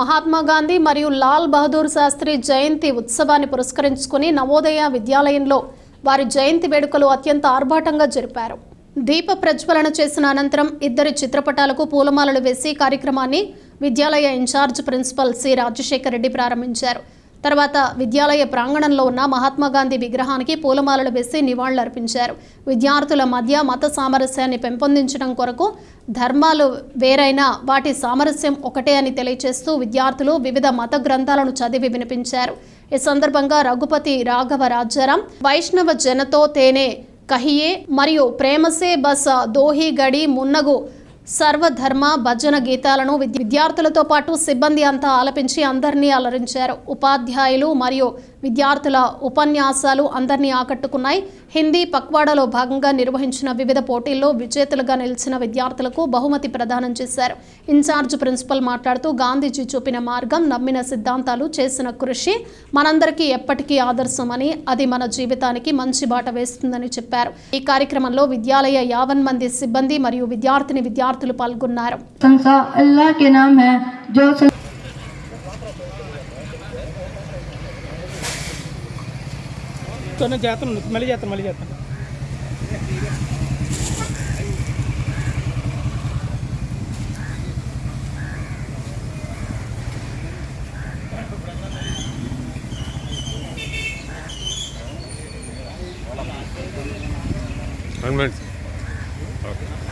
మహాత్మా గాంధీ మరియు లాల్ బహదూర్ శాస్త్రి జయంతి ఉత్సవాన్ని పురస్కరించుకుని నవోదయ విద్యాలయంలో వారి జయంతి వేడుకలు అత్యంత ఆర్భాటంగా జరిపారు. దీప ప్రజ్వలన చేసిన అనంతరం ఇద్దరి చిత్రపటాలకు పూలమాలలు వేసి కార్యక్రమాన్ని విద్యాలయ in charge principal C Rajasekhar Reddy ప్రారంభించారు. తర్వాత విద్యాలయ ప్రాంగణంలో ఉన్న మహాత్మాగాంధీ విగ్రహానికి పూలమాలలు వేసి నివాళులర్పించారు. విద్యార్థుల మధ్య మత సామరస్యాన్ని పెంపొందించడం కొరకు ధర్మాలు వేరైనా వాటి సామరస్యం ఒకటే అని తెలియజేస్తూ విద్యార్థులు వివిధ మత గ్రంథాలను చదివి వినిపించారు. ఈ సందర్భంగా రఘుపతి రాఘవ రాజారాం వైష్ణవ జనతో తేనే కహియే మరియు ప్రేమసే బస దోహి గడి మున్నగు సర్వధర్మ భజన గీతాలను విద్యార్థులతో పాటు సిబ్బంది అంతా ఆలపించి అందరినీ అలరించారు. ఉపాధ్యాయులు మరియు విద్యార్థుల ఉపన్యాసాలు అందరినీ ఆకట్టుకున్నాయి. హిందీ పక్వాడలో భాగంగా నిర్వహించిన వివిధ పోటీల్లో విజేతలుగా నిలిచిన విద్యార్థులకు బహుమతి ప్రదానం చేశారు. ఇన్ఛార్జ్ ప్రిన్సిపల్ మాట్లాడుతూ గాంధీజీ చూపిన మార్గం నమ్మిన సిద్ధాంతాలు చేసిన కృషి మనందరికీ ఎప్పటికీ ఆదర్శమని అది మన జీవితానికి మంచి బాట వేస్తుందని చెప్పారు. ఈ కార్యక్రమంలో విద్యాలయ యావన్ మంది సిబ్బంది మరియు విద్యార్థిని విద్యార్థులు పాల్గొన్నారు. తోనే చేతను మళ్ళీ చేస్తాను మళ్ళీ చేస్తాను One minute. Okay.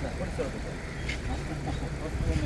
我这走着走着，啊。